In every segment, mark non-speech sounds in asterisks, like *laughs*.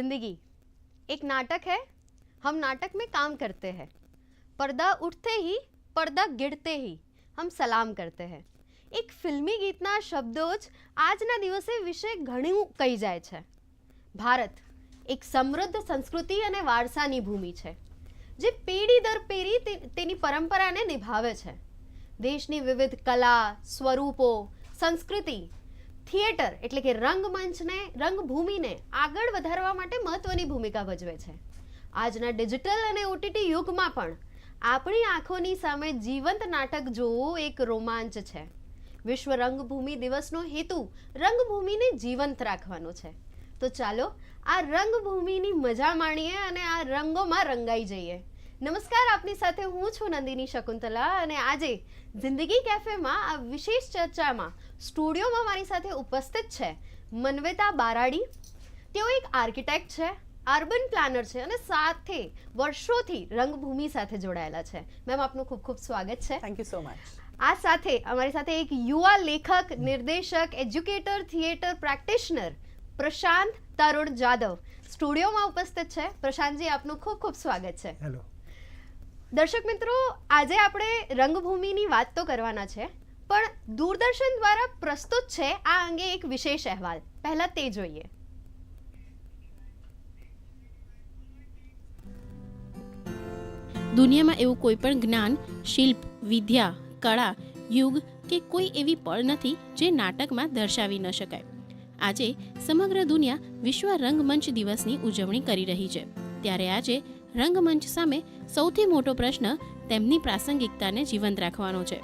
जिंदगी। एक नाटक है, हम नाटक में काम करते हैं। पर्दा उठते ही, पर्दा गिरते ही हम સલામ કરતે હૈ એક ફિલ્મી ગીતના શબ્દો જ આજના દિવસે વિશે ઘણું કહી જાય છે ભારત એક સમૃદ્ધ સંસ્કૃતિ અને વારસાની ભૂમિ છે જે પેઢી દર પેઢી તેની પરંપરાને નિભાવે છે દેશની વિવિધ કલા સ્વરૂપો સંસ્કૃતિ થિયેટર એટલે કે રંગમંચને, રંગભૂમિને આગળ વધારવા માટે મહત્વની ભૂમિકા ભજવે છે. આજના ડિજિટલ અને ઓટીટી યુગમાં પણ આપણી આંખોની સામે જીવંત નાટક જોવું એક રોમાંચ છે. વિશ્વ રંગભૂમિ દિવસનો હેતુ રંગભૂમિને જીવંત રાખવાનો છે. તો ચાલો આ રંગભૂમિની મજા માણીએ અને આ રંગોમાં રંગાઈ જઈએ. નમસ્કાર આપની સાથે હું છું નંદિની શકુંતલા અને આજે જિંદગી કેફેમાં આ વિશેષ ચર્ચામાં સ્ટુડિયોમાં મારી સાથે ઉપસ્થિત છે મનવેતા બારાડી. તેઓ એક આર્કિટેક્ટ છે અર્બન પ્લાનર છે અને સાથે વર્ષોથી રંગભૂમિ સાથે જોડાયેલા છે. મેમ આપનું ખૂબ ખૂબ સ્વાગત છે. થેન્ક યુ સો મચ આ સાથે અમારી સાથે એક યુવા લેખક નિર્દેશક educator theatre practitioner Prashant Tarun Jadav સ્ટુડિયોમાં ઉપસ્થિત છે. પ્રશાંતજી આપનું ખૂબ ખૂબ સ્વાગત છે. હેલો દર્શક મિત્રો, આજે આપણે રંગભૂમિની વાત તો કરવાના છે, પણ દૂરદર્શન દ્વારા પ્રસ્તુત છે આ અંગે એક વિશેષ અહેવાલ. પહેલા તે જોઈએ. દુનિયામાં એવું કોઈ પણ જ્ઞાન, શિલ્પ, વિદ્યા, કળા, યુગ કે કોઈ એવી પળ નથી જે નાટકમાં દર્શાવી ન શકાય. આજે સમગ્ર દુનિયા વિશ્વ રંગમંચ દિવસની ઉજવણી કરી રહી છે. ત્યારે આજે રંગમંચ સામે સૌથી મોટો પ્રશ્ન તેમની પ્રાસંગિકતાને જીવંત રાખવાનો છે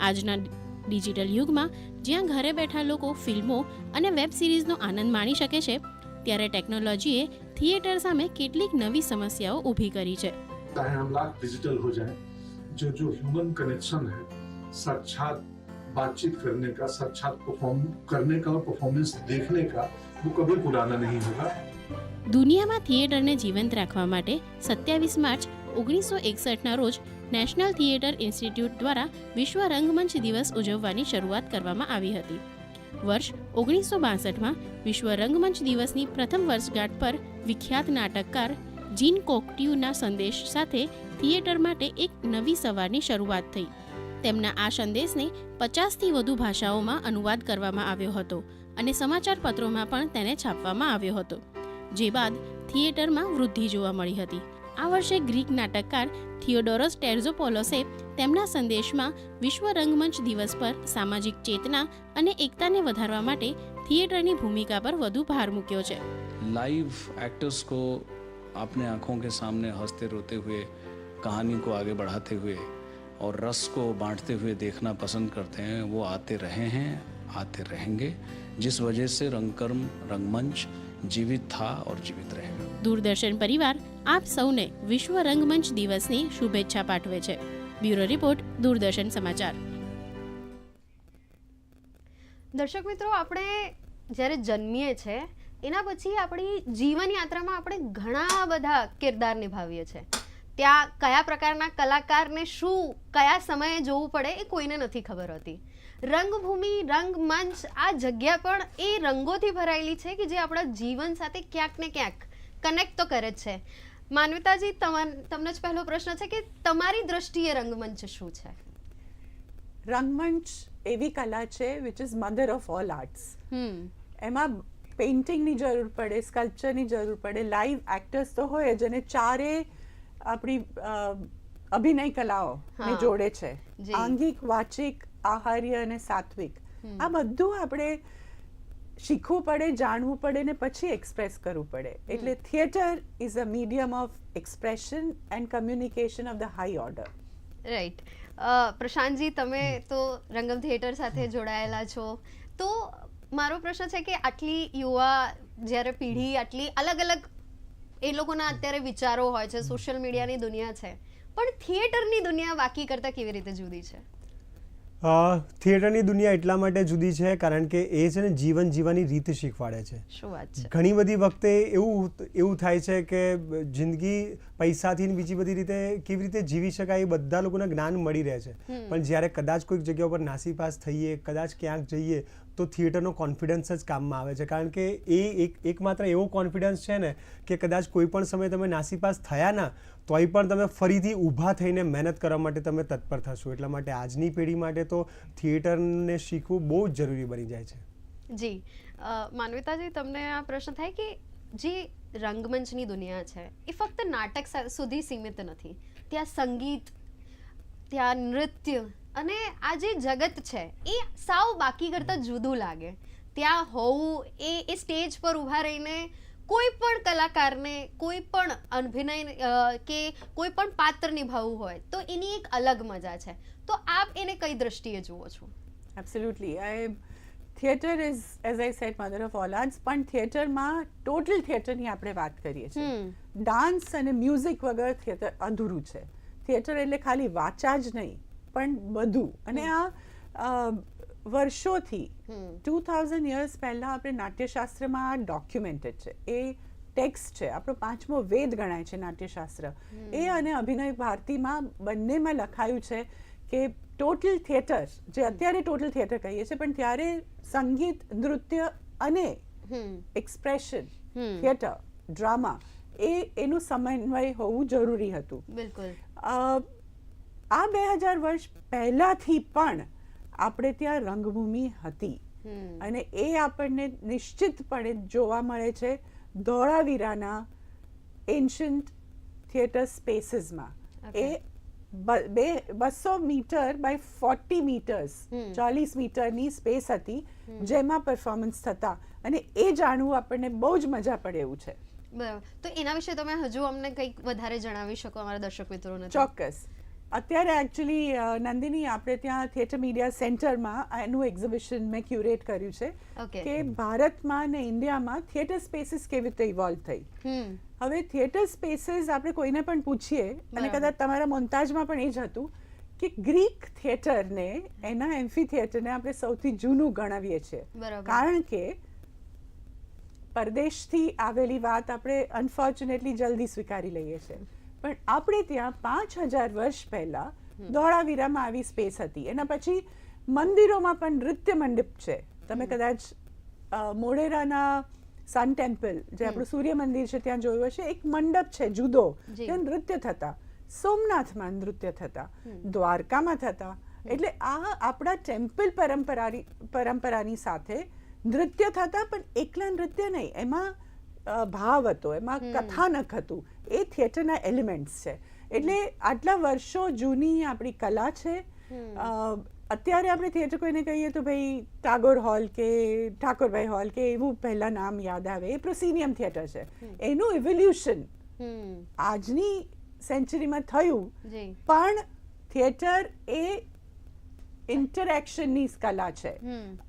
આજના ડિજિટલ યુગમાં જ્યાં ઘરે બેઠા લોકો ફિલ્મો અને વેબ સિરીઝનો આનંદ માણી શકે છે ત્યારે ટેકનોલોજીએ થિયેટર સામે કેટલીક નવી સમસ્યાઓ ઊભી કરી છે चाहे हम लाख डिजिटल हो जाए जो जो ह्यूमन कनेक्शन है साक्षात बातचीत करने का साक्षात परफॉर्म करने का और परफॉर्मेंस देखने का वो कभी पुराना नहीं होगा દુનિયામાં થિયેટરને જીવંત રાખવા માટે સત્યાવીસ માર્ચ ઓગણીસો એકસઠના રોજ નેશનલ થિયેટર ઇન્સ્ટિટ્યૂટ દ્વારા વિશ્વ રંગમંચ દિવસ ઉજવવાની શરૂઆત કરવામાં આવી હતી. વર્ષ ઓગણીસો બાસઠમાં વિશ્વ રંગમંચ દિવસની પ્રથમ વર્ષગાંઠ પર વિખ્યાત નાટકકાર જીન કોકટ્યુના સંદેશ સાથે થિયેટર માટે એક નવી સવારની શરૂઆત થઈ. તેમના આ સંદેશને પચાસથી વધુ ભાષાઓમાં અનુવાદ કરવામાં આવ્યો હતો અને સમાચાર પત્રોમાં પણ તેને છાપવામાં આવ્યો હતો. જે બાદ થિયેટરમાં વૃદ્ધિ જોવા મળી હતી આ વર્ષે ગ્રીક નાટકકાર થિયોડોરસ ટેર્ઝોપોલોસે તેમના સંદેશમાં વિશ્વ રંગમંચ દિવસ પર સામાજિક ચેતના અને એકતાને વધારવા માટે થિયેટરની ભૂમિકા પર વધુ ભાર મૂક્યો છે लाइव एक्टर्स को अपने आंखों के सामने हंसते रोते हुए कहानी को आगे बढ़ाते हुए और रस को बांटते हुए देखना पसंद करते हैं वो आते रहे हैं आते रहेंगे जिस वजह से रंगकर्म रंगमंच जीवित था और जीवित रहेगा દૂરદર્શન પરિવાર આપ સૌને વિશ્વ રંગમંચ દિવસની શુભેચ્છા પાઠવે છે બ્યુરો રિપોર્ટ દૂરદર્શન સમાચાર દર્શક મિત્રો આપણે જ્યારે જન્મીએ છે એના પછી આપણી જીવન યાત્રામાં આપણે ઘણા બધા કિરદાર નિભાવીએ છીએ ત્યાં કયા પ્રકારના કલાકારને શું કયા સમયે જોવું પડે એ કોઈને નથી ખબર હોતી રંગભૂમિ રંગમંચ આ જગ્યા પણ એ રંગોથી ભરાયેલી છે કે જે આપણા જીવન સાથે ક્યાંક ને ક્યાંક કનેક્ટ તો કરે જ છે. માનવિતાજી તમને જ પહેલો પ્રશ્ન છે કે તમારી દ્રષ્ટિએ રંગમંચ શું છે? રંગમંચ એવી કલા છે which is mother of all arts hmm. એમાં પેઇન્ટિંગની જરૂર પડે સ્કલ્પચરની જરૂર પડે લાઈવ એક્ટર્સ તો હોય જ અને ચારે આપણી અભિનય કલાઓ જોડે છે. આંગિક વાચિક આહાર્ય અને સાત્વિક. આ બધું આપણે શીખવું પડે જાણવું પડે ને પછી એક્સપ્રેસ કરવું પડે. એટલે theatre is a medium of expression and communication of the high order right Prashant ji તમે તો રંગમ થિયેટર સાથે જોડાયેલા છો. તો મારો પ્રશ્ન છે કે આટલી યુવા જ્યારે પેઢી આટલી અલગ અલગ એ લોકોના અત્યારે વિચારો હોય છે સોશિયલ મીડિયાની દુનિયા છે. પણ થિયેટરની દુનિયા બાકી કરતાં કેવી રીતે જુદી છે? થિયેટરની દુનિયા એટલા માટે જુદી છે કારણ કે એ છે ને જીવન જીવવાની રીત શીખવાડે છે. શું વાત છે? ઘણી બધી વખતે એવું એવું થાય છે કે જિંદગી પૈસાથી બીજી બધી રીતે કેવી રીતે જીવી શકાય એ બધા લોકોને જ્ઞાન મળી રહે છે. પણ જ્યારે કદાચ કોઈક જગ્યા ઉપર નાસીપાસ થઈએ કદાચ ક્યાંક જઈએ તો થિયેટરનો કોન્ફિડન્સ જ કામમાં આવે છે. કારણ કે એ એક, એકમાત્ર એવો કોન્ફિડન્સ છે ને કે કદાચ કોઈ પણ સમયે તમે નાસીપાસ થયા ના, તોય પણ તમે ફરીથી ઊભા થઈને મહેનત કરવા માટે તમે તત્પર થશો. એટલા માટે આજની પેઢી માટે તો થિયેટરને શીખવું બહુ જ જરૂરી બની જાય છે. જી. માનવિતાજી, તમને આ પ્રશ્ન થાય કે જે રંગમંચની દુનિયા છે, એ ફક્ત નાટક સુધી સીમિત નથી. ત્યાં સંગીત, ત્યાં નૃત્ય અને આ જે જગત છે એ સાવ બાકી કરતાં જુદું લાગે. ત્યાં હોવું એ એ સ્ટેજ પર ઊભા રહીને કોઈ પણ કલાકારને કોઈ પણ અભિનય કે કોઈ પણ પાત્ર નિભાવવું હોય તો એની એક અલગ મજા છે. તો આપ એને કઈ દ્રષ્ટિએ જુઓ છો? Absolutely I theatre is as I set mother of all arts પણ થિયેટરમાં ટોટલ થિયેટરની આપણે વાત કરીએ છીએ. ડાન્સ અને મ્યુઝિક વગર થિયેટર અધૂરું છે. થિયેટર એટલે ખાલી વાચા જ નહીં. પણ બધું. અને આ વર્ષોથી ટુ થાઉઝન્ડ યર્સ પહેલાં આપણે નાટ્યશાસ્ત્રમાં આ ડોક્યુમેન્ટેડ છે. એ ટેક્સ્ટ છે. આપણો પાંચમો વેદ ગણાય છે નાટ્યશાસ્ત્ર. એ અને અભિનય ભારતીમાં બંનેમાં લખાયું છે કે ટોટલ થિયેટર જે અત્યારે ટોટલ થિયેટર કહીએ છીએ પણ ત્યારે સંગીત નૃત્ય અને એક્સપ્રેશન થિયેટર ડ્રામા એ એનું સમન્વય હોવું જરૂરી હતું. બિલકુલ. આ બે હજાર વર્ષ પહેલાંથી પણ આપણે ત્યાં રંગભૂમિ હતી. અને એ આપણને નિશ્ચિતપણે જોવા મળે છે ધોળાવીરાના એન્શન્ટ થિયેટર સ્પેસીસમાં એ બે બસો મીટર બાય ફોર્ટી મીટર્સ. ચાલીસ મીટરની સ્પેસ હતી જેમાં પરફોર્મન્સ થતા. અને એ જાણવું આપણને બહુ જ મજા પડે એવું છે. બરાબર. તો એના વિશે તમે હજુ અમને કંઈક વધારે જણાવી શકો અમારા દર્શક મિત્રોને ચોક્કસ. અત્યારે એકચ્યુઅલી નંદિની આપણે ત્યાં થિયેટર મીડિયા સેન્ટરમાં એનું એક્ઝિબિશન મેં ક્યુરેટ કર્યું છે કે ભારતમાં અને ઇન્ડિયામાં થિયેટર સ્પેસીસ કેવી રીતે ઇવોલ્વ થઈ. હવે થિયેટર સ્પેસીસ આપણે કોઈને પણ પૂછીએ અને કદાચ તમારા મોન્તાજમાં પણ એ જ હતું કે ગ્રીક થિયેટરને એના એમ્ફી થિયેટરને આપણે સૌથી જૂનું ગણાવીએ છીએ. કારણ કે પરદેશથી આવેલી વાત આપણે અનફોર્ચ્યુનેટલી જલ્દી સ્વીકારી લઈએ છીએ. પણ આપણે ત્યાં પાંચ હજાર વર્ષ પહેલા ધોળાવીરામાં આવી સ્પેસ હતી. એના પછી મંદિરોમાં પણ નૃત્ય મંડપ છે. તમે કદાચ મોઢેરાના સન ટેમ્પલ જે આપણું સૂર્ય મંદિર છે ત્યાં જોયું હશે એક મંડપ છે જુદો. ત્યાં નૃત્ય થતા. સોમનાથમાં નૃત્ય થતા. દ્વારકામાં થતા. એટલે આ આપણા ટેમ્પલ પરંપરાની પરંપરાની સાથે નૃત્ય થતા પણ એકલા નૃત્ય નહીં. એમાં ભાવ હતો એમાં કથાનક હતું. એ થિયેટરના એલિમેન્ટ્સ છે. એટલે આટલા વર્ષો જૂની આપણી કલા છે. અત્યારે આપણે થિયેટર કોઈને કહીએ તો ભાઈ ટાગોર હોલ કે ઠાકોરભાઈ હોલ કે એવું પહેલા નામ યાદ આવે. એ પ્રોસિનિયમ થિયેટર છે. એનું ઇવોલ્યુશન આજની સેન્ચુરીમાં થયું. પણ થિયેટર એ ઇન્ટરેક્શનની કલા છે.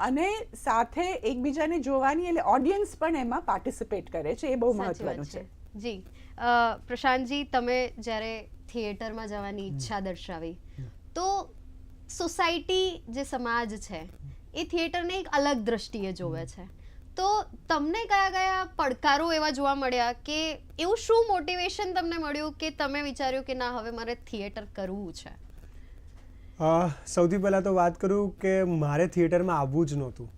અને સાથે એકબીજાને જોવાની એટલે ઓડિયન્સ પણ એમાં પાર્ટિસિપેટ કરે છે એ બહુ મહત્વનું છે. જી. અ, પ્રશાંતજી તમે જ્યારે થિયેટરમાં જવાની ઈચ્છા દર્શાવી તો સોસાયટી જે સમાજ છે એ થિયેટરને એક અલગ દ્રષ્ટિએ જોવે છે. તો તમને કયા કયા પડકારો એવા જોવા મળ્યા કે એવું શું મોટિવેશન તમને મળ્યું કે તમે વિચાર્યું કે ના હવે મારે થિયેટર કરવું છે? સૌથી પહેલાં તો વાત કરું કે મારે થિયેટરમાં આવવું જ નહોતું.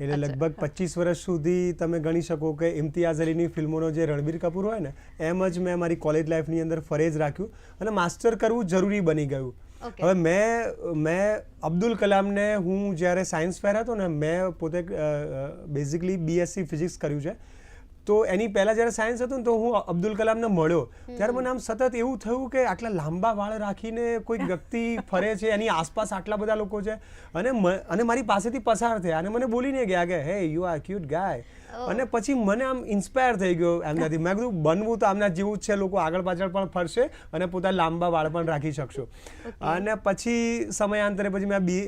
એટલે લગભગ પચીસ વર્ષ સુધી તમે ગણી શકો કે ઇમ્તિયાઝ અલીની ફિલ્મોનો જે રણબીર કપૂર હોય ને એમ જ મેં મારી કોલેજ લાઈફની અંદર ફરેજ રાખ્યું અને માસ્ટર કરવું જરૂરી બની ગયું. હવે મેં મેં અબ્દુલ કલામને હું જ્યારે સાયન્સ ફેર હતો ને મેં પોતે બેઝિકલી બીએસસી ફિઝિક્સ કર્યું છે. તો એની પહેલાં જ્યારે સાયન્સ હતું ને તો હું અબ્દુલ કલામને મળ્યો. ત્યારે મને આમ સતત એવું થયું કે આટલા લાંબા વાળ રાખીને કોઈક *laughs* વ્યક્તિ ફરે છે એની આસપાસ આટલા બધા લોકો છે. અને અને મારી પાસેથી પસાર થયા અને મને બોલીને ગયા કે હે યુ આર ક્યુટ ગાય અને પછી મને આમ ઇન્સ્પાયર થઈ ગયો એમનાથી મેં કીધું બનવું તો આમના જેવું જ છે લોકો આગળ પાછળ પણ ફરશે અને પોતાના લાંબા વાળ પણ રાખી શકશો. અને પછી સમયાંતરે પછી મેં બી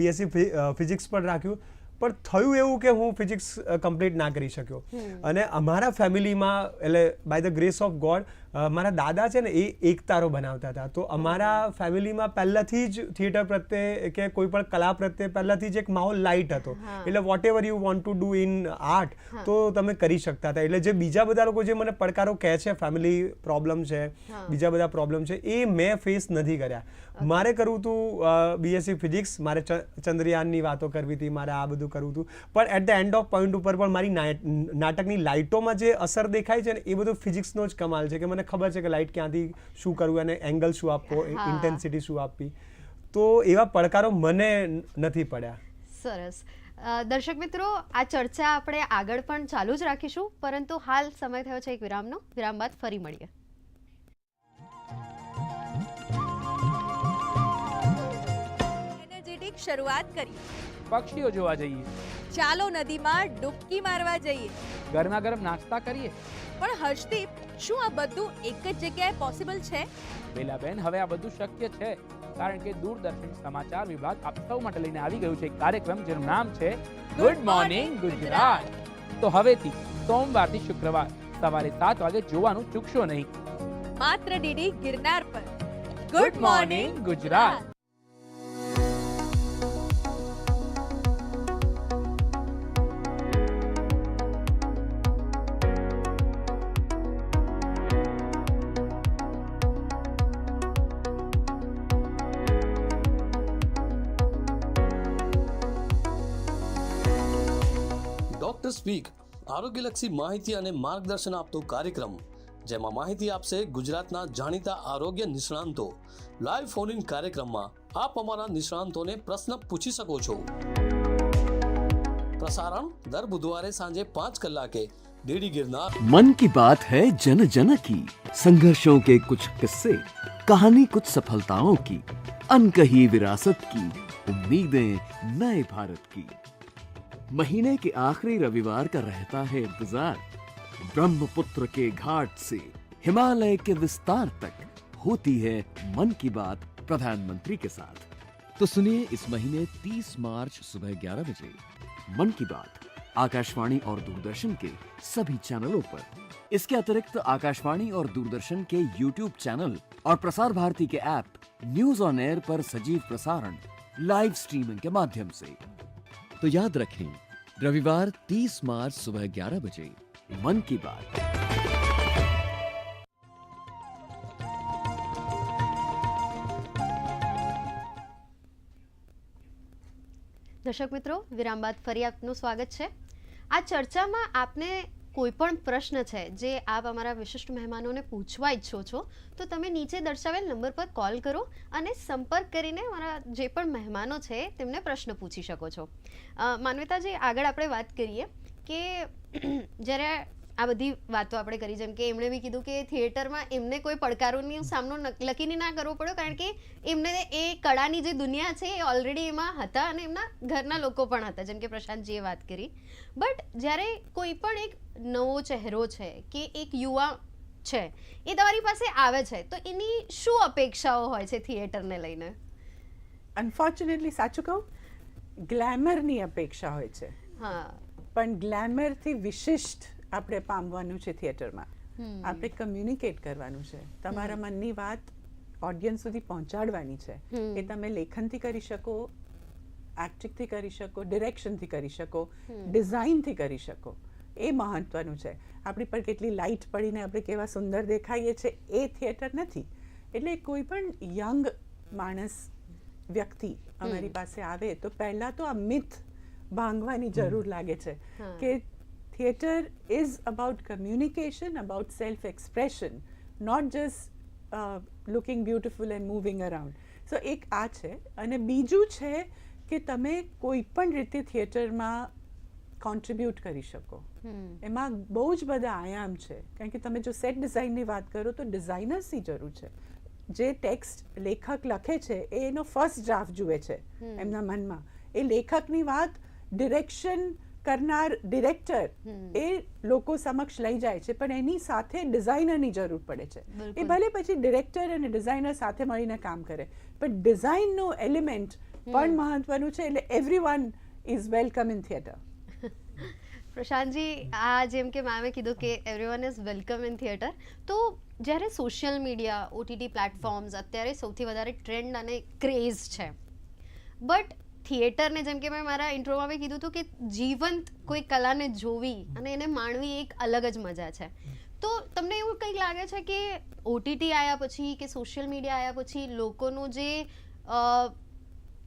બીએસસી ફિઝિક્સ પણ રાખ્યું. પણ થયું એવું કે હું ફિઝિક્સ કમ્પ્લીટ ના કરી શક્યો. અને અમારા ફેમિલીમાં એટલે by the grace of God મારા દાદા છે ને એ એકતારો બનાવતા હતા. તો અમારા ફેમિલીમાં પહેલાંથી જ થિયેટર પ્રત્યે કે કોઈ પણ કલા પ્રત્યે પહેલાંથી જ એક માહોલ લાઇટ હતો. એટલે whatever you want to do in art તો તમે કરી શકતા હતા. એટલે જે બીજા બધા લોકો જે મને પડકારો કહે છે ફેમિલી પ્રોબ્લેમ છે બીજા બધા પ્રોબ્લેમ છે એ મેં ફેસ નથી કર્યા. મારે કરવું હતું બીએસસી ફિઝિક્સ મારે ચંદ્રયાનની વાતો કરવી હતી મારે આ બધું કરવું હતું પણ at the end of point ઉપર પણ મારી નાટ- નાટકની લાઇટોમાં જે અસર દેખાય છે ને એ બધું ફિઝિક્સનો જ કમાલ છે કે મને ખબર છે કે લાઇટ ક્યાંથી શું કરવું અને એંગલ શું આપવો. ઇન્ટેન્સિટી શું આપવી. તો એવા પડકારો મને નથી પડ્યા. સરસ. દર્શક મિત્રો આ ચર્ચા આપણે આગળ પણ ચાલુ જ રાખીશું પરંતુ હાલ સમય થયો છે એક વિરામનો. વિરામ બાદ ફરી મળીએ. શરૂઆત કરીએ. પક્ષીઓ જોવા જઈએ. ચાલો નદીમાં ડૂબકી મારવા જઈએ. ગરમા ગરમ નાસ્તા કરીએ. પણ હર્ષદીપ શું આ બધું એક જ જગ્યાએ પોસિબલ છે? બેલાબેન હવે આ બધું શક્ય છે. કારણ કે દૂરદર્શન સમાચાર વિભાગ આપ સૌ માટે લઈને આવી ગયું છે. એક કાર્યક્રમ જેનું નામ છે ગુડ મોર્નિંગ ગુજરાત તો હવેથી સોમવારથી શુક્રવાર સવારે સાત વાગે જોવાનું ચૂકશો નહીં. માત્ર ડીડી ગિરનાર પર. Good morning Gujarat doctor speak આરોગ્યલક્ષી માહિતી અને માર્ગદર્શન આપતો કાર્યક્રમ જેમાં માહિતી આપશે ગુજરાતના જાણીતા આરોગ્ય નિષ્ણાંતો લાઈવ ફોન ઇન કાર્યક્રમમાં આપ અમારા નિષ્ણાંતોને પ્રશ્ન પૂછી શકો છો પ્રસારણ દર બુધવારે સાંજે પાંચ કલાકે ડીડી ગિરનાર मन की बात है जन जन की संघर्षों के कुछ किस्से कहानी कुछ सफलताओं की अनकही विरासत की उम्मीदें नए भारत की महीने के आखिरी रविवार का रहता है इंतज़ार। ब्रह्मपुत्र के घाट से हिमालय के विस्तार तक होती है मन की बात प्रधानमंत्री के साथ। तो सुनिए इस महीने 30 मार्च सुबह 11 बजे। मन की बात, आकाशवाणी और दूरदर्शन के सभी चैनलों पर। इसके अतिरिक्त आकाशवाणी और दूरदर्शन के यूट्यूब चैनल और प्रसार भारती के ऐप न्यूज़ ऑन एयर पर सजीव प्रसारण लाइव स्ट्रीमिंग के माध्यम से। तो याद रखें रविवार 30 मार्च सुबह 11 बजे मन की बात દર્શક મિત્રો વિરામ બાદ ફરી આપનું સ્વાગત છે આ ચર્ચામાં આપને કોઈ પણ પ્રશ્ન છે જે આપ અમારા વિશિષ્ટ મહેમાનોને પૂછવા ઈચ્છો છો, તો તમે નીચે દર્શાવેલ નંબર પર કોલ કરો અને સંપર્ક કરીને અમારા જે પણ મહેમાનો છે તેમને પ્રશ્ન પૂછી શકો છો. માનવતાજી, આગળ આપણે વાત કરીએ કે, *clears throat* જ્યારે આ બધી વાતો આપણે કરી જેમ કે એમણે બી કીધું કે થિયેટરમાં એમને કોઈ પડકારોની સામનો લકીને ના કરવો પડ્યો કારણ કે એમને એ કળાની જે દુનિયા છે એ ઓલરેડી એમાં હતા અને એમના ઘરના લોકો પણ હતા જેમ કે પ્રશાંતજીએ વાત કરી. બટ જ્યારે કોઈ પણ એક નવો ચહેરો છે કે એક યુવા છે એ તમારી પાસે આવે છે તો એની શું અપેક્ષાઓ હોય છે થિયેટરને લઈને? અનફોર્ચ્યુનેટલી સાચું કહું ગ્લેમરની અપેક્ષા હોય છે. હા. પણ ગ્લેમરથી વિશિષ્ટ આપણે પામવાનું છે થિયેટરમાં. આપણે કમ્યુનિકેટ કરવાનું છે. તમારા મનની વાત ઓડિયન્સ સુધી પહોંચાડવાની છે. એ તમે લેખનથી કરી શકો એક્ટિંગથી કરી શકો ડિરેક્શનથી કરી શકો ડિઝાઇનથી કરી શકો. એ મહત્વનું છે. આપણી પર કેટલી લાઇટ પડીને આપણે કેવા સુંદર દેખાઈએ છે એ થિયેટર નથી. એટલે કોઈ પણ યંગ માણસ વ્યક્તિ અમારી પાસે આવે તો પહેલાં તો આ મિથ ભાંગવાની જરૂર લાગે છે કે theatre is about communication, about self expression, not just uh, looking beautiful and moving around. So, એક આ છે અને બીજું છે કે તમે કોઈ પણ રીતે થિયેટરમાં કોન્ટ્રીબ્યુટ કરી શકો. એમાં બહુ જ બધા આયામ છે કારણ કે તમે જો સેટ ડિઝાઇનની વાત કરો તો ડિઝાઇનર્સની જરૂર છે જે ટેક્સ્ટ લેખક લખે છે એ એનો ફર્સ્ટ ડ્રાફ્ટ જુએ છે એમના મનમાં એ લેખકની વાત ડિરેક્શન કરનાર ડિરેક્ટર એ લોકો સમક્ષ લઈ જાય છે પણ એની સાથે ડિઝાઇનરની જરૂર પડે છે. એ ભલે પછી ડિરેક્ટર અને ડિઝાઇનર સાથે મળીને કામ કરે પણ ડિઝાઇનનો એલિમેન્ટ પણ મહત્વનું છે એટલે everyone is welcome in theatre Prashant ji આ જેમ કે મેમે કીધું કે everyone is welcome in theatre તો જ્યારે સોશિયલ મીડિયા ઓટીટી પ્લેટફોર્મ્સ અત્યારે સૌથી વધારે ટ્રેન્ડ અને ક્રેઝ છે. બટ થિયેટરને જેમ કે મેં મારા ઇન્ટ્રોમાં બી કીધું હતું કે જીવંત કોઈ કલાને જોવી અને એને માણવી એક અલગ જ મજા છે. તો તમને એવું કંઈક લાગે છે કે ઓટીટી આવ્યા પછી કે સોશિયલ મીડિયા આવ્યા પછી લોકોનો જે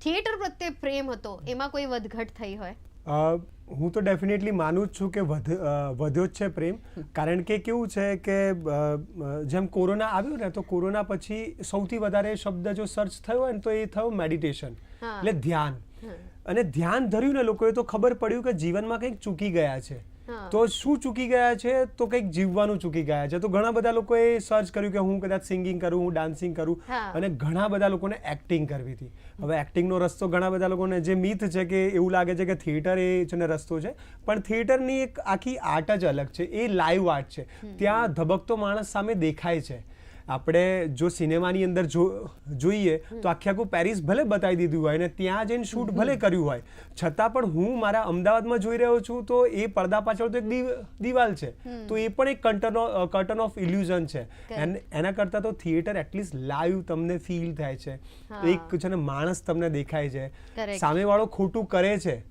થિયેટર પ્રત્યે પ્રેમ હતો એમાં કોઈ વધઘટ થઈ હોય? હું તો ડેફિનેટલી માનું જ છું કે વધ વધ્યો જ છે પ્રેમ. કારણ કે કેવું છે કે જેમ કોરોના આવ્યો ને તો કોરોના પછી સૌથી વધારે શબ્દ જો સર્ચ થયો હોય ને તો એ થયો મેડિટેશન. એટલે ધ્યાન. અને ધ્યાન ધર્યું ને લોકોએ તો ખબર પડ્યું કે જીવનમાં કંઈક ચૂકી ગયા છે. તો શું ચૂકી ગયા છે? તો કંઈક જીવવાનું ચૂકી ગયા છે. તો ઘણા બધા લોકોએ સર્ચ કર્યું કે હું કદાચ સિંગિંગ કરું હું ડાન્સિંગ કરું અને ઘણા બધા લોકોને એક્ટિંગ કરવી હતી. હવે એક્ટિંગનો રસ્તો ઘણા બધા લોકોને જે મિથ છે કે એવું લાગે છે કે થિયેટર એ છે ને રસ્તો છે પણ થિયેટરની એક આખી આર્ટ જ અલગ છે. એ લાઈવ આર્ટ છે. ત્યાં ધબકતો માણસ સામે દેખાય છે. આપણે જો સિનેમાની અંદર જો જોઈએ તો આખે આખું પેરિસ ભલે બતાવી દીધું હોય ને ત્યાં જઈને શૂટ ભલે કર્યું હોય છતાં પણ હું મારા અમદાવાદમાં જોઈ રહ્યો છું તો એ પડદા પાછળ તો એક દીવ- દિવાલ છે. તો એ પણ એક કર્ટન કર્ટન ઓફ ઇલ્યુઝન છે. એન- એના કરતાં તો થિયેટર એટલીસ્ટ લાઈવ તમને ફીલ થાય છે. એક છે ને માણસ તમને દેખાય છે. સામેવાળો ખોટું કરે છે.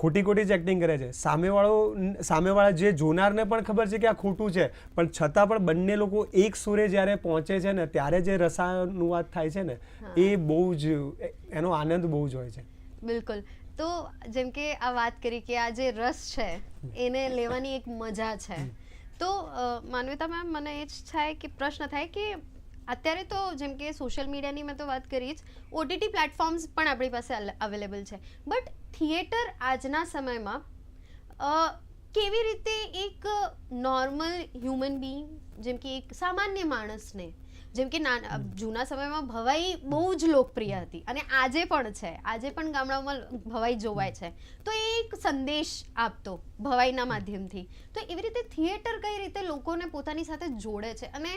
ખોટી ખોટી જ એક્ટિંગ કરે છે. સામેવાળો સામેવાળા જે જોનારને પણ ખબર છે કે આ ખોટું છે પણ છતાં પણ બંને લોકો એક સુરે જ્યારે પહોંચે છે ને ત્યારે જે રસાનુવાદ થાય છે ને એ બહુ જ એનો આનંદ બહુ જ હોય છે. બિલકુલ. તો જેમ કે આ વાત કરી કે આ જે રસ છે એને લેવાની એક મજા છે. તો માનવીતા મેમ મને એ જ થાય કે પ્રશ્ન થાય કે અત્યારે તો જેમ કે સોશિયલ મીડિયાની મેં તો વાત કરી જ ઓટીટી પ્લેટફોર્મ્સ પણ આપણી પાસે અવેલેબલ છે. બટ થિયેટર આજના સમયમાં કેવી રીતે એક નોર્મલ હ્યુમન બિંગ જેમ કે એક સામાન્ય માણસને જેમ કે જૂના સમયમાં ભવાઈ બહુ જ લોકપ્રિય હતી અને આજે પણ છે. આજે પણ ગામડાઓમાં ભવાઈ જોવાય છે. તો એ એક સંદેશ આપતો ભવાઈના માધ્યમથી. તો એવી રીતે થિયેટર કઈ રીતે લોકોને પોતાની સાથે જોડે છે અને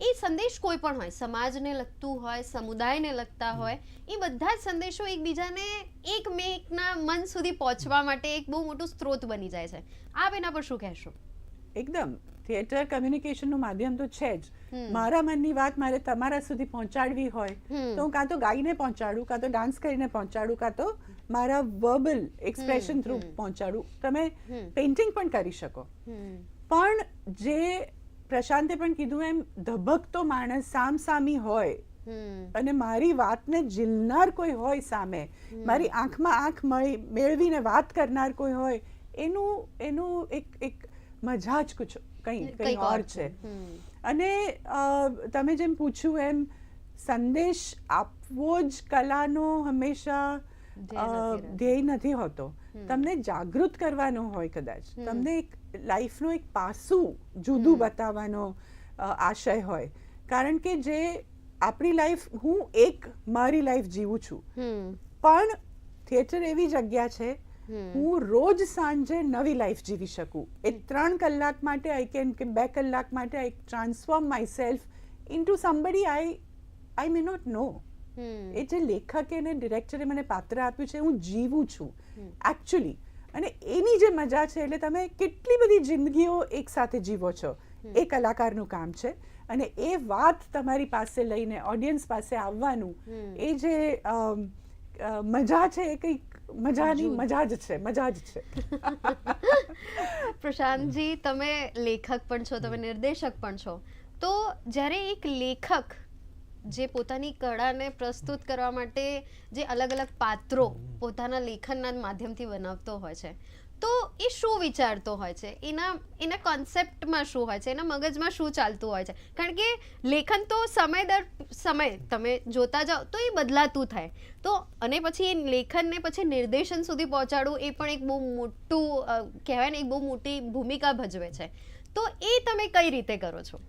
એ સંદેશ કોઈ પણ હોય સમાજને લગતું હોય સમુદાયને લગતા હોય એ બધા જ સંદેશો એકબીજાને એકમેકના મન સુધી પહોંચવા માટે એક બહુ મોટું સ્ત્રોત બની જાય છે. આપ એના પર શું કહેશો? એકદમ. થિયેટર કમ્યુનિકેશનનું માધ્યમ તો છે જ. મારા મનની વાત મારે તમારા સુધી પહોંચાડવી હોય તો હું કાં તો ગાઈને પહોંચાડું કાં તો ડાન્સ કરીને પહોંચાડું કાં તો મારા વર્બલ એક્સપ્રેશન થ્રુ પહોંચાડું. તમે. પેઇન્ટિંગ પણ કરી શકો. પણ જે પ્રશાંતે પણ કીધું એમ ધબકતો માણસ સામસામી હોય અને મારી વાતને ઝીલનાર કોઈ હોય સામે મારી આંખમાં આંખ મળી મેળવીને વાત કરનાર કોઈ હોય એનું એનું એક એક મજા જ કુછ કંઈ કંઈ ઓર છે. અને તમે જેમ પૂછ્યું એમ સંદેશ આપવો જ કલાનો હંમેશા ધ્યેય નથી હોતો. તમને જાગૃત કરવાનો હોય કદાચ. તમને એક લાઈફનો એક પાસું જુદું બતાવવાનો આશય હોય. કારણ કે જે આપણી લાઈફ હું એક મારી લાઈફ જીવું છું. પણ થિયેટર એવી જગ્યા છે. હું રોજ સાંજે નવી લાઈફ જીવી શકું. એ ત્રણ કલાક માટે આઈ કેન કે બે કલાક માટે I transform myself into somebody I I may not know એ જે લેખકે અને ડિરેક્ટરે મને પાત્ર આપ્યું છે હું જીવું છું. એકચ્યુઅલી અને એની જે મજા છે એટલે તમે કેટલી બધી જિંદગીઓ એકસાથે જીવો છો. એ કલાકારનું કામ છે. અને એ વાત તમારી પાસે લઈને ઓડિયન્સ પાસે આવવાનું એ જે મજા છે એ કંઈક મજાની. મજા જ છે મજા જ છે. *laughs* પ્રશાંતજી તમે લેખક પણ છો તમે નિર્દેશક પણ છો. તો જ્યારે એક લેખક જે પોતાની કળાને પ્રસ્તુત કરવા માટે જે અલગ અલગ પાત્રો પોતાના લેખનના માધ્યમથી બનાવતો હોય છે તો એ શું વિચારતો હોય છે? એના એના કોન્સેપ્ટમાં શું હોય છે? એના મગજમાં શું ચાલતું હોય છે? કારણ કે લેખન તો સમય દર સમય તમે જોતા જાઓ તો એ બદલાતું થાય. તો અને પછી એ લેખનને પછી નિર્દેશન સુધી પહોંચાડવું એ પણ એક બહુ મોટું કહેવાય ને એક બહુ મોટી ભૂમિકા ભજવે છે. તો એ તમે કઈ રીતે કરો છો?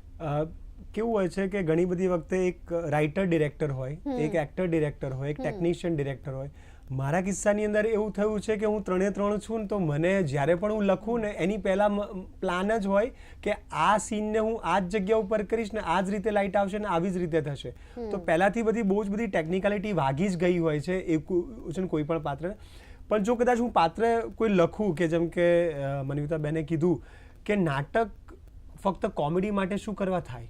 કેવું હોય છે કે ઘણી બધી વખતે એક રાઇટર ડિરેક્ટર હોય એક એક્ટર ડિરેક્ટર હોય એક ટેકનિશિયન ડિરેક્ટર હોય. મારા કિસ્સાની અંદર એવું થયું છે કે હું ત્રણે ત્રણ છું ને તો મને જ્યારે પણ હું લખું ને એની પહેલાં પ્લાન જ હોય કે આ સીનને હું આ જ જગ્યા ઉપર કરીશ ને આ જ રીતે લાઇટ આવશે ને આવી જ રીતે થશે. તો પહેલાંથી બધી બહુ જ બધી ટેકનિકાલિટી વાગી જ ગઈ હોય છે એ છે ને કોઈ પણ પાત્ર. પણ જો કદાચ હું પાત્ર કોઈ લખું કે જેમ કે અ, મનવિતાબેને કીધું કે નાટક ફક્ત કોમેડી માટે શું કરવા થાય?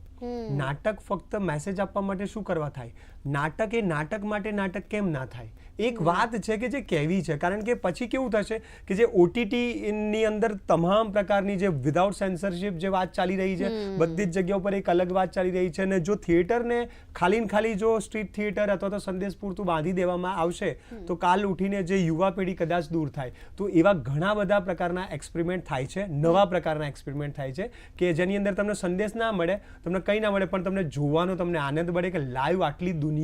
નાટક ફક્ત મેસેજ આપવા માટે શું કરવા થાય? નાટક એ નાટક માટે નાટક કેમ ના થાય? એક વાત છે કે જે કહેવી છે કારણ કે પછી કેવું થશે કે જે ઓટીટીની અંદર તમામ પ્રકારની જે વિધાઉટ સેન્સરશિપ જે વાત ચાલી રહી છે બધી જ જગ્યા ઉપર એક અલગ વાત ચાલી રહી છે અને જો થિયેટરને ખાલી ને ખાલી જો સ્ટ્રીટ થિયેટર અથવા તો સંદેશ પૂરતું બાંધી દેવામાં આવશે તો કાલ ઉઠીને જે યુવા પેઢી કદાચ દૂર થાય. તો એવા ઘણા બધા પ્રકારના એક્સપેરિમેન્ટ થાય છે નવા પ્રકારના એક્સપેરિમેન્ટ થાય છે કે જેની અંદર તમને સંદેશ ના મળે તમને કંઈ ના મળે પણ તમને જોવાનો તમને આનંદ મળે કે લાઈવ આટલી દુનિયા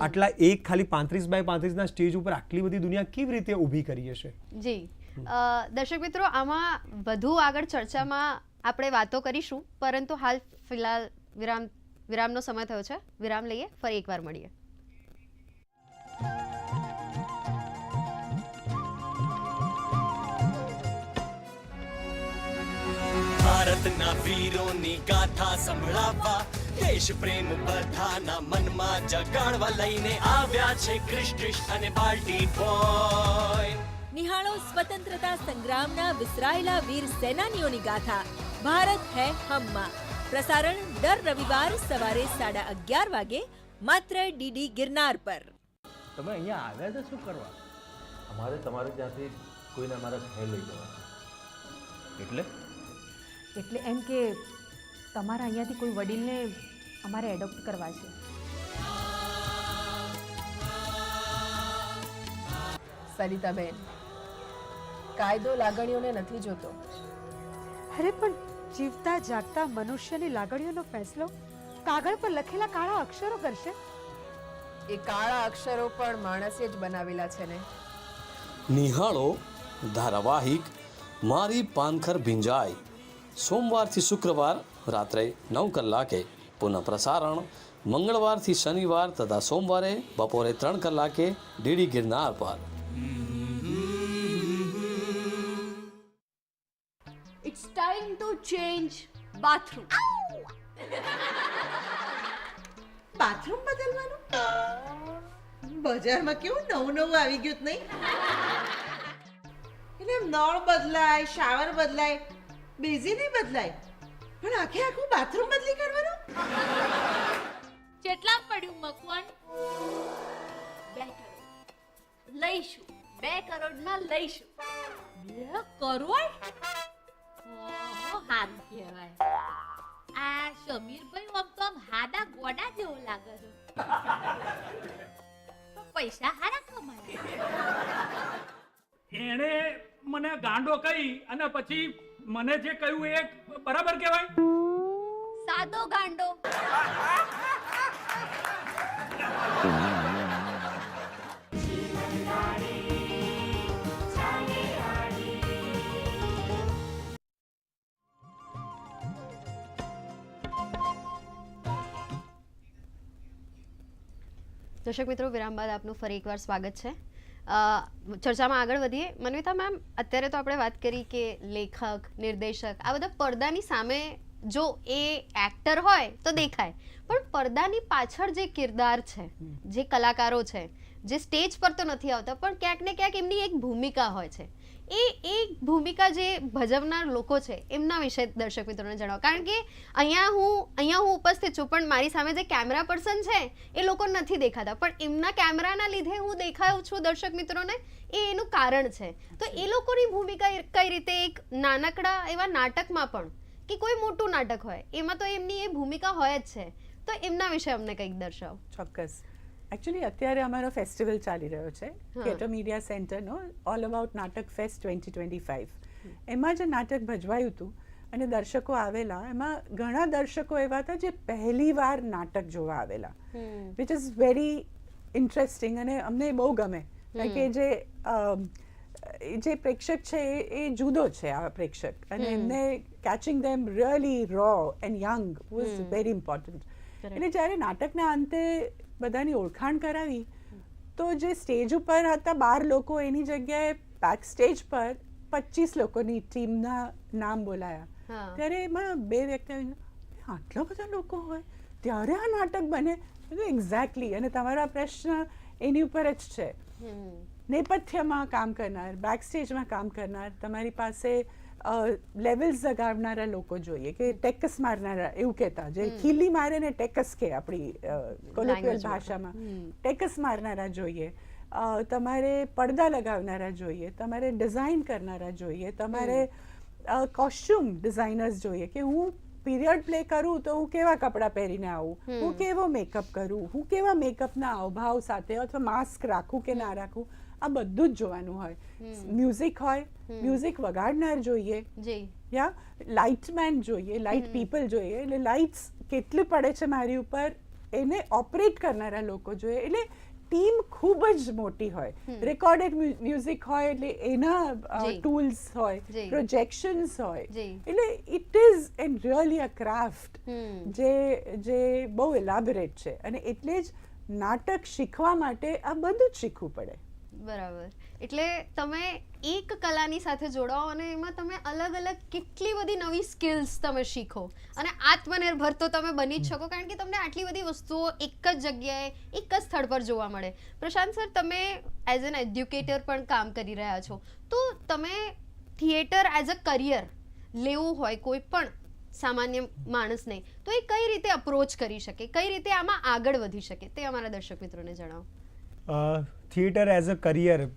આટલા એક ખાલી પાંત્રીસ બાય પાંત્રીસના સ્ટેજ ઉપર આટલી બધી દુનિયા કેવી રીતે ઊભી કરી હશે? જી. દર્શક મિત્રો આમાં વધુ આગળ ચર્ચામાં આપણે વાતો કરીશું પરંતુ હાલ ફિલહાલ વિરામ વિરામનો સમય થયો છે. વિરામ લઈએ ફરી એકવાર મળીએ. ભારતના વીરોની ગાથા સંભળાવવા દેશ પ્રેમ બધાના મનમાં જગાડવા લઈને આવ્યા છે ક્રિશ અને બાલ્ટી બોય નિહાળો સ્વતંત્રતા સંગ્રામના વિસરાયેલા વીર સેનાનીઓની ગાથા. ભારત હૈ હમમાં. પ્રસારણ દર રવિવાર સવારે સાડા અગિયાર વાગે માત્ર ડીડી ગિરનાર પર. તમે અહીંયા આવ્યા છો શું કરવા? અમારે તમારે ત્યાંથી કોઈને અમારા ઘરે લઈ જવા એટલે? એટલે એમ કે તમારા અહીંયાથી કોઈ વડીલને અમારે એડોપ્ટ કરવા છે? સરિતાબેન કાયદો લાગણીઓને નથી જોતો. અરે પણ જીવતા જાગતા મનુષ્યની લાગણીઓનો ફેસલો કાગળ પર લખેલા કાળા અક્ષરો કરશે? એ કાળા અક્ષરો પણ માણસે જ બનાવેલા છે ને? નિહાળો ધારાવાહિક મારી પાનખર ભીંજાય સોમવારથી શુક્રવાર રાત્રે નવ કલાકે પુનઃ પ્રસારણ મંગળવારથી શનિવાર તથા સોમવારે બપોરે ત્રણ કલાકે ડીડી ગિરનાર પર. It's time to change bathroom bathroom બદલવાનું? બજારમાં કેવું નવું નવું આવી ગયું નહીં? એટલે નળ બદલાય શાવર બદલાય બેઝી નહીં બદલાય? પણ આખે આખું બાથરૂમ બદલી કરવાનું? કેટલા પડ્યું મકવાન બે કરોડ. લઈશું બે કરોડમાં લઈશું. બે કરોડ? ઓહો હારું કહેવાય. આ સમીરભાઈ આમ તો આમ હાડા ગોડા જેવો લાગે છે. પૈસા હારા કમાયા. એણે મને ગાંડો કહી અને પછી મને જે કહ્યું એ બરાબર કહેવાય? સાદો ગાંડો. દર્શક મિત્રો વિરામ બાદ આપનું ફરી એકવાર સ્વાગત છે. ચર્ચામાં આગળ વધીએ. મનવિતા મેમ અત્યારે તો આપણે વાત કરી કે લેખક નિર્દેશક આ બધા પડદાની સામે જો એ એક્ટર હોય તો દેખાય. પણ પડદાની પાછળ જે કિરદાર છે જે કલાકારો છે જે સ્ટેજ પર તો નથી આવતા પણ ક્યાંક ને ક્યાંક એમની એક ભૂમિકા હોય છે. એ એક ભૂમિકા જે ભજવનાર લોકો છે, એમના વિશે દર્શક મિત્રોને જણાવો. કારણ કે અહીંયા હું અહીંયા હું ઉપસ્થિત છું, પણ મારી સામે જે કેમેરા પર્સન છે, એ લોકો નથી દેખાતા. પણ એમના કેમેરાના લીધે હું દેખાઉં છું દર્શક મિત્રોને, એ એનું કારણ છે. તો એ લોકોની ભૂમિકા કઈ રીતે એક નાનકડા એવા નાટકમાં પણ, કે કોઈ મોટું નાટક હોય, એમાં તો એમની એ ભૂમિકા હોય જ છે. તો એમના વિશે અમને કંઈક દર્શાવો. ચોક્કસ. એકચ્યુઅલી અત્યારે અમારો ફેસ્ટિવલ ચાલી રહ્યો છે. થિયેટર મીડિયા સેન્ટરનો ઓલ અબાઉટ નાટક ફેસ્ટ ટ્વેન્ટી ટ્વેન્ટી ફાઇવ એમાં જે નાટક ભજવાયું હતું અને દર્શકો આવેલા. એમાં ઘણા દર્શકો એવા હતા જે પહેલી વાર નાટક જોવા આવેલા. વિચ ઇઝ વેરી ઇન્ટરેસ્ટિંગ અને અમને બહુ ગમે. કારણ કે જે જે પ્રેક્ષક છે એ એ જુદો છે આ પ્રેક્ષક. અને એમને catching them really raw and young was very important એટલે જ્યારે નાટકના અંતે બધાની ઓળખાણ કરાવી. તો જે સ્ટેજ ઉપર હતા બાર લોકો એની જગ્યાએ બેક સ્ટેજ પર પચીસ લોકોની ટીમના નામ બોલાયા. ત્યારે એમાં બે વ્યક્તિ આટલા બધા લોકો હોય? ત્યારે આ નાટક બને? એક્ઝેક્ટલી અને તમારો આ પ્રશ્ન એની ઉપર જ છે. નેપથ્યમાં કામ કરનાર બેક સ્ટેજમાં કામ કરનાર તમારી પાસે લેવલ્સ જગાવનારા લોકો જોઈએ કે ટેકસ મારનારા એવું કહેતા જે ખીલી મારે ને ટેકસ કે આપણી કોલોક્યુઅલ ભાષામાં. ટેકસ મારનારા જોઈએ. તમારે પડદા લગાવનારા જોઈએ તમારે ડિઝાઇન કરનારા જોઈએ તમારે કોસ્ચ્યુમ ડિઝાઇનર્સ જોઈએ કે હું પીરિયડ પ્લે કરું તો હું કેવા કપડાં પહેરીને આવું? હું કેવો મેકઅપ કરું? હું કેવા મેકઅપના અભાવ સાથે અથવા માસ્ક રાખું કે ના રાખું? આ બધું જ જોવાનું હોય. મ્યુઝિક હોય મ્યુઝિક વગાડનાર જોઈએ. યા લાઇટમેન જોઈએ લાઇટ પીપલ જોઈએ. એટલે લાઇટ્સ કેટલી પડે છે મારી ઉપર? એને ઓપરેટ કરનારા લોકો જોઈએ. એટલે ટીમ ખૂબ જ મોટી હોય. રેકોર્ડેડ મ્યુઝિક હોય એટલે એના ટૂલ્સ હોય પ્રોજેક્શન્સ હોય. એટલે it is an really a craft જે જે બહુ એલાબરેટ છે. અને એટલે જ નાટક શીખવા માટે આ બધું જ શીખવું પડે. બરાબર. એટલે તમે એક કલાની સાથે જોડાઓ અને એમાં તમે અલગ અલગ કેટલી બધી નવી સ્કિલ્સ તમે શીખો. અને આત્મનિર્ભર તો તમે બની જ શકો કારણ કે તમને આટલી બધી વસ્તુઓ એક જ જગ્યાએ એક જ સ્થળ પર જોવા મળે. પ્રશાંત સર તમે એઝ એન એડ્યુકેટર પણ કામ કરી રહ્યા છો. તો તમે થિયેટર એઝ અ કરિયર લેવું હોય કોઈ પણ સામાન્ય માણસને તો એ કઈ રીતે અપ્રોચ કરી શકે? કઈ રીતે આમાં આગળ વધી શકે? તે અમારા દર્શક મિત્રોને જણાવો. થિયેટર એઝ અ કરિયર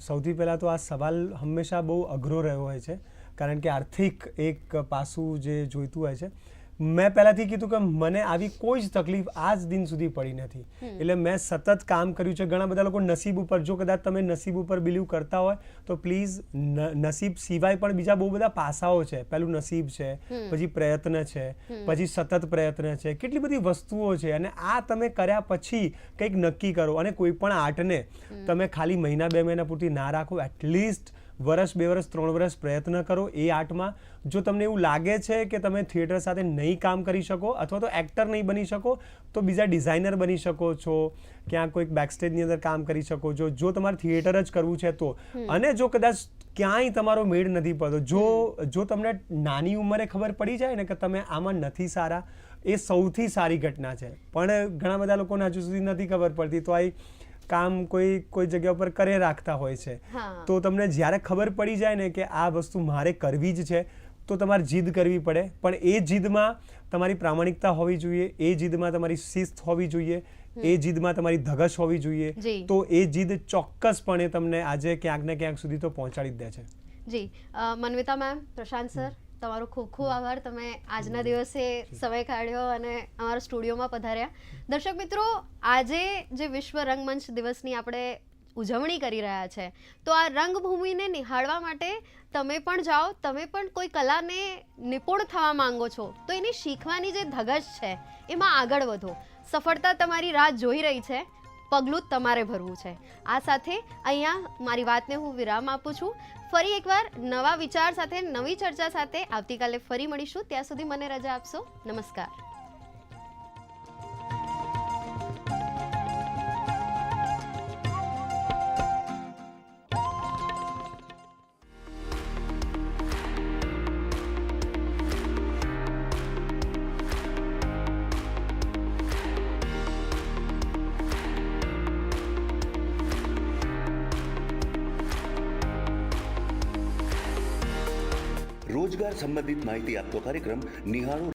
સૌથી પહેલાં તો આ સવાલ હંમેશા બહુ અઘરો રહ્યો હોય છે. કારણ કે આર્થિક એક પાસું જે જોઈતું હોય છે મેં પહેલાંથી કીધું કે મને આવી કોઈ જ તકલીફ આજ દિન સુધી પડી નથી. એટલે મેં સતત કામ કર્યું છે. ઘણા બધા લોકો નસીબ ઉપર જો કદાચ તમે નસીબ ઉપર બિલીવ કરતા હોય તો પ્લીઝ નસીબ સિવાય પણ બીજા બહુ બધા પાસાઓ છે. પહેલું નસીબ છે પછી પ્રયત્ન છે પછી સતત પ્રયત્ન છે. કેટલી બધી વસ્તુઓ છે. અને આ તમે કર્યા પછી કંઈક નક્કી કરો. અને કોઈ પણ આર્ટને તમે ખાલી મહિના બે મહિના પૂરતી ના રાખો. એટલીસ્ટ વર્ષ બે વર્ષ ત્રણ વર્ષ પ્રયત્ન કરો એ આર્ટમાં. જો તમને એવું લાગે છે કે તમે થિયેટર સાથે નહીં કામ કરી શકો અથવા તો એક્ટર નહીં બની શકો તો બીજા ડિઝાઇનર બની શકો છો ક્યાં કોઈક બેકસ્ટેજની અંદર કામ કરી શકો છો. જો તમારે થિયેટર જ કરવું છે તો. અને જો કદાચ ક્યાંય તમારો મેળ નથી પડતો જો જો તમને નાની ઉંમરે ખબર પડી જાય ને કે તમે આમાં નથી સારા એ સૌથી સારી ઘટના છે. પણ ઘણા બધા લોકોને હજુ સુધી નથી ખબર પડતી. તો આ કામ કોઈ કોઈ જગ્યા પર કરે રાખતા હોય છે. તો તમને જ્યારે ખબર પડી જાય ને કે આ વસ્તુ મારે કરવી જ છે તો તમારે જીદ કરવી પડે. પણ એ જીદમાં તમારી પ્રામાણિકતા હોવી જોઈએ એ જીદમાં તમારી શિસ્ત હોવી જોઈએ એ જીદમાં તમારી ધગશ હોવી જોઈએ. તો એ જીદ ચોક્કસપણે તમને આજે ક્યાંક ને ક્યાંક સુધી તો પહોંચાડી જ દે છે. જી. Manvita ma'am Prashant sir. તમારો ખૂબ ખૂબ આભાર. તમે આજના દિવસે સમય કાઢ્યો અને અમારા સ્ટુડિયોમાં પધાર્યા. દર્શક મિત્રો આજે જે વિશ્વ રંગમંચ દિવસની આપણે ઉજવણી કરી રહ્યા છે તો આ રંગભૂમિને નિહાળવા માટે તમે પણ જાઓ. તમે પણ કોઈ કલાને નિપુણ થવા માંગો છો તો એની શીખવાની જે ધગશ છે એમાં આગળ વધો. સફળતા તમારી રાહ જોઈ રહી છે પગલું તમારે ભરવું છે. આ સાથે અહીંયા મારી વાતને હું વિરામ આપું છું. ફરી એકવાર નવા વિચાર સાથે, નવી ચર્ચા સાથે આવતીકાલે ફરી મળીશું. ત્યાં સુધી મને રજા આપશો. નમસ્કાર. માહિતી આપતો કાર્યક્રમ નિહાળો